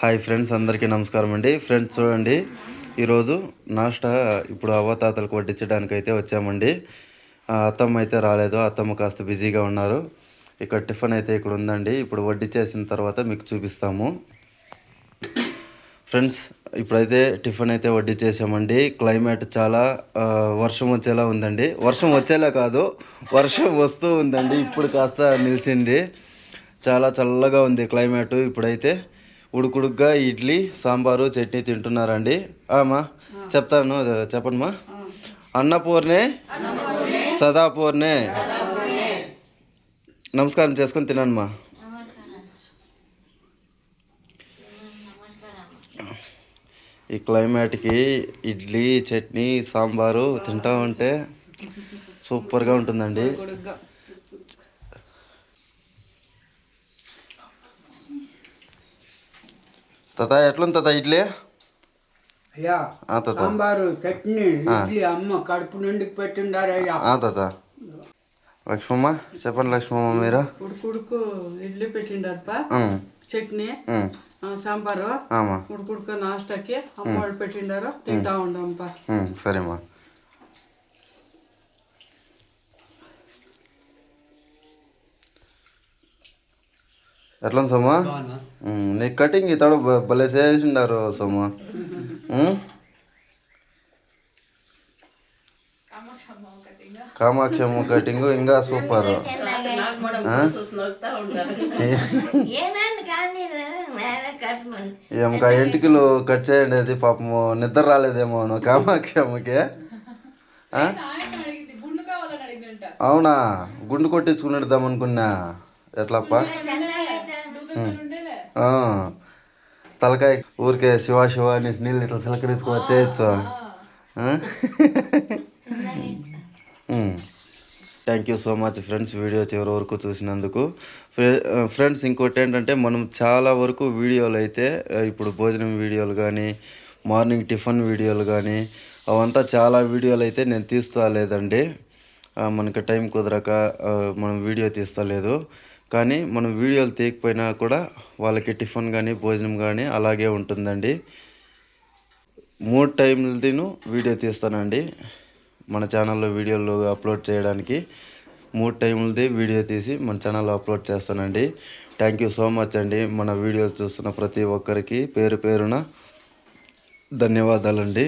Hi friends అందరికీ నమస్కారం అండి. ఫ్రెండ్స్ చూడండి ఈరోజు నాష్టా ఇప్పుడు అవ్వతాతలకు వడ్డించడానికి అయితే వచ్చామండి అత్తమ్మ అయితే రాలేదు అత్తమ్మ కాస్త బిజీగా ఉన్నారు. ఇక్కడ టిఫిన్ అయితే ఇక్కడ ఉందండి. ఇప్పుడు వడ్డించేసిన తర్వాత మీకు చూపిస్తాము. ఫ్రెండ్స్ ఇప్పుడైతే టిఫిన్ అయితే వడ్డించేసామండి క్లైమేట్ చాలా వర్షం వచ్చేలా ఉందండి. వర్షం వచ్చేలా కాదు వర్షం వస్తూ ఉందండి. ఇప్పుడు కాస్త నిలిచింది. చాలా చల్లగా ఉంది క్లైమేట్ ఇప్పుడైతే. ఉడుకుడుగ్గా ఇడ్లీ సాంబారు చట్నీ తింటున్నారండి. అమ్మా చెప్తాను చెప్పండి అన్నపూర్ణే సదాపూర్ణే. నమస్కారం చేసుకొని తినమ్మా ఈ క్లైమేట్కి ఇడ్లీ చట్నీ సాంబారు తింటా ఉంటే సూపర్గా ఉంటుందండి. తాత ఎట్లుంది తాత ఇడ్లీ? అయ్యా సాంబారు చట్నీ ఇడ్లీ అమ్మ కడుపు నిండుకు పెట్టిండారయ్యా ఆ తాత. లక్ష్మమ్మ చెప్పండి లక్ష్మమ్మ మీరు? ఉడుకుడుకు ఇడ్లీ పెట్టిండారప్ప ఉమ్, చట్నీ సాంబారు ఉడుకుడుకు నాష్టాకి అమ్మ వాళ్ళు పెట్టిండారు. తింటా ఉండంప. ఉమ్, సరేమ్మా ఎట్లా సోమా? ఉమ్, నీ కటింగ్ ఇతడు భలే చేసిండారు సోమా. ఉమ్? కామాక్షమ్మ కటింగ్. ఇంకా సూపర్. ఏమకా ఎంటికలు కట్ చేయండి అది పాపము నిద్ర రాలేదేమో నువ్వు కామాక్షమ్మకి. ఆ? అవునా? గుండు కొట్టించుకునిద్దాం అనుకున్నా. ఎట్లప్ప. తలకాయ ఊరికే శివ శివ అని నీళ్ళు ఇట్లా సిలకరించుకో వచ్చేయచ్చు thank you so much friends video చివరి వరకు చూసినందుకు. ఫ్రెండ్స్ ఇంకోటి ఏంటంటే మనం చాలా వరకు వీడియోలు అయితే ఇప్పుడు భోజనం వీడియోలు కానీ మార్నింగ్ టిఫిన్ వీడియోలు కానీ అవంతా చాలా వీడియోలు అయితే నేను తీస్తా లేదండి. ఆ, మనకి టైం కుదరక మనం వీడియో తీస్తలేదు కానీ మనం వీడియోలు తీయకపోయినా కూడా వాళ్ళకి టిఫిన్ కానీ భోజనం కానీ అలాగే ఉంటుందండి. మూడు టైంలదిను వీడియో తీస్తానండి. మన ఛానల్లో వీడియోలు అప్లోడ్ చేయడానికి మూడు టైంలది వీడియో తీసి మన ఛానల్లో అప్లోడ్ చేస్తానండి. థ్యాంక్ యూ సో మచ్ అండి. మన వీడియో చూస్తున్న ప్రతి ఒక్కరికి పేరు పేరున ధన్యవాదాలండి.